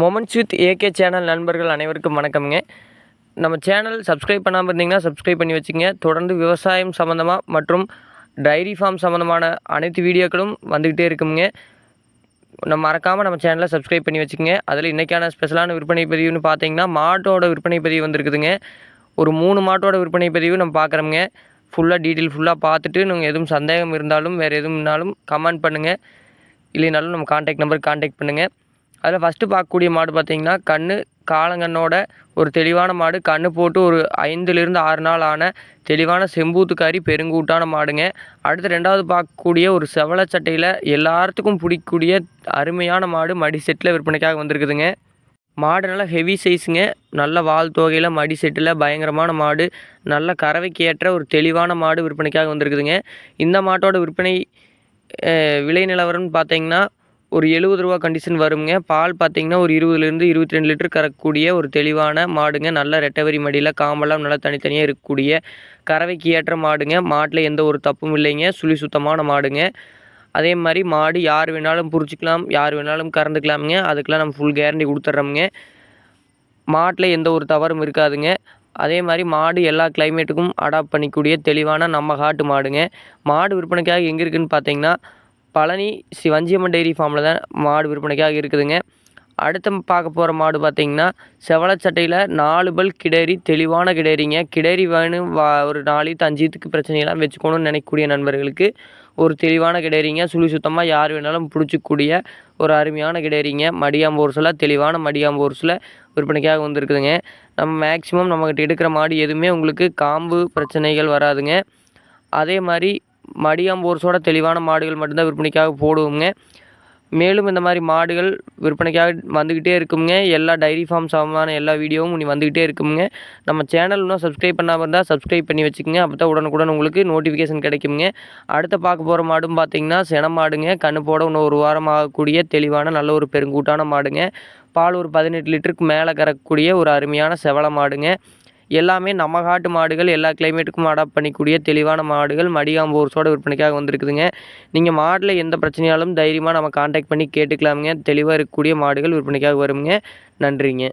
Moments with AK channel நண்பர்கள் அனைவருக்கும் வணக்கம்ங்க. நம்ம சேனல் சப்ஸ்கிரைப் பண்ணாமல் இருந்தீங்கன்னா சப்ஸ்கிரைப் பண்ணி வச்சுங்க தொடர்ந்து விவசாயம் சம்மந்தமாக மற்றும் டைரி ஃபார்ம் சம்மந்தமான அனைத்து வீடியோக்களும் வந்துக்கிட்டே இருக்குங்க. நம்ம மறக்காமல் நம்ம சேனலை சப்ஸ்கிரைப் பண்ணி வச்சுக்கோங்க. அதில் இன்றைக்கான ஸ்பெஷலான விற்பனை பதிவுன்னு பார்த்தீங்கன்னா மாட்டோட விற்பனை பதிவு வந்திருக்குதுங்க. ஒரு மூணு மாட்டோட விற்பனை பதிவு நம்ம பார்க்குறோங்க ஃபுல்லாக டீட்டெயில் ஃபுல்லாக பார்த்துட்டு நீங்கள் எதுவும் சந்தேகம் இருந்தாலும் வேறு எதுவும்னாலும் கமெண்ட் பண்ணுங்கள் இல்லைனாலும் நம்ம காண்டாக்ட் நம்பர் காண்டாக்ட் பண்ணுங்கள் அதில் ஃபஸ்ட்டு பார்க்கக்கூடிய மாடு பார்த்திங்கன்னா கண் காலங்கண்ணோட ஒரு தெளிவான மாடு. கன்று போட்டு ஒரு ஐந்துலேருந்து ஆறு நாள் ஆன தெளிவான செம்பூத்துக்காரி பெருங்கூட்டான மாடுங்க. அடுத்து ரெண்டாவது பார்க்கக்கூடிய ஒரு செவல சட்டையில் எல்லாத்துக்கும் பிடிக்கக்கூடிய அருமையான மாடு மடி செட்டில் விற்பனைக்காக வந்திருக்குதுங்க. மாடு நல்லா ஹெவி சைஸுங்க நல்ல வால் தொகையில் மடி செட்டில் பயங்கரமான மாடு. நல்ல கறவைக்கு ஏற்ற ஒரு தெளிவான மாடு விற்பனைக்காக வந்திருக்குதுங்க. இந்த மாட்டோட விற்பனை விலை நிலவரம்னு பார்த்தீங்கன்னா ஒரு எழுபது ரூபா கண்டிஷன் வருங்க. பால் பார்த்தீங்கன்னா ஒரு இருபதுலேருந்து இருபத்தி ரெண்டு லிட்டர் கறக்கக்கூடிய ஒரு தெளிவான மாடுங்க. நல்ல ரெட்டவரி மடியில் காம்பெல்லாம் நல்லா தனித்தனியாக இருக்கக்கூடிய கறவைக்கு ஏற்ற மாடுங்க. மாட்டில் எந்த ஒரு தப்பும் இல்லைங்க. சுழி சுத்தமான மாடுங்க. அதே மாதிரி மாடு யார் வேணாலும் புரிச்சிக்கலாம் யார் வேணாலும் கறந்துக்கலாமுங்க. அதுக்கெலாம் நம்ம ஃபுல் கேரண்டி கொடுத்துட்றோமுங்க மாட்டில் எந்த ஒரு தவறும் இருக்காதுங்க. அதே மாதிரி மாடு எல்லா கிளைமேட்டுக்கும் அடாப்ட் பண்ணிக்கூடிய தெளிவான நம்ம காட்டு மாடுங்க. மாடு விற்பனைக்காக எங்கே இருக்குதுன்னு பார்த்தீங்கன்னா பழனி ஸ்ரீ வஞ்சியம்மன் டெய்ரி ஃபார்மில் தான் மாடு விற்பனைக்காக இருக்குதுங்க. அடுத்து பார்க்க போகிற மாடு பார்த்தீங்கன்னா செவலச்சட்டையில் நாலு பல் கிடேரி தெளிவான கிடேரிங்க. கிடேரி வேணும் வா ஒரு நாளைக்கு அஞ்சுத்துக்கு பிரச்சனையெல்லாம் வச்சுக்கணும்னு நினைக்கக்கூடிய நண்பர்களுக்கு ஒரு தெளிவான கிடேரிங்க. சுழி சுத்தமாக யார் வேணாலும் பிடிச்சிக்கூடிய ஒரு அருமையான கிடேரிங்க. மடியாம்பூர்ஸில் தெளிவான மடியாம்பூர்ஸில் விற்பனைக்காக வந்திருக்குதுங்க. நம்ம மேக்ஸிமம் நம்மக்கிட்ட எடுக்கிற மாடு எதுவுமே உங்களுக்கு காம்பு பிரச்சனைகள் வராதுங்க. அதே மாதிரி மடியாம்பூர்ஸோட தெளிவான மாடுகள் மட்டும்தான் விற்பனைக்காக போடுவோங்க மேலும் இந்த மாதிரி மாடுகள் விற்பனைக்காக வந்துக்கிட்டே இருக்குங்க எல்லா டைரி ஃபார்ம் சமமான எல்லா வீடியோவும் இனி வந்துக்கிட்டே இருக்குங்க நம்ம சேனல் இன்னும் சப்ஸ்கிரைப் பண்ணாமல் இருந்தால் சப்ஸ்கிரைப் பண்ணி வச்சுக்கோங்க. அப்போ தான் உடனுக்குடன் உங்களுக்கு நோட்டிஃபிகேஷன் கிடைக்குங்க அடுத்த பார்க்க போகிற மாடும் பார்த்திங்கன்னா சென மாடுங்க. கண்ணு போட இன்னும் ஒரு வாரம் ஆகக்கூடிய தெளிவான நல்ல ஒரு பெருங்கூட்டான மாடுங்க. பால் ஒரு பதினெட்டு லிட்டருக்கு மேலே கறக்கக்கூடிய ஒரு அருமையான செவல மாடுங்க. எல்லாமே நம்ம காட்டு மாடுகள் எல்லா கிளைமேட்டுக்கும் அடாப்ட் பண்ணிக்கூடிய தெளிவான மாடுகள் மடிகாம்பூர்ஸோட விற்பனைக்காக வந்திருக்குதுங்க. நீங்கள் மாடில் எந்த பிரச்சனையாலும் தைரியமாக நம்ம காண்டாக்ட் பண்ணி கேட்டுக்கலாமுங்க. தெளிவாக இருக்கக்கூடிய மாடுகள் விற்பனைக்காக வருங்க நன்றிங்க.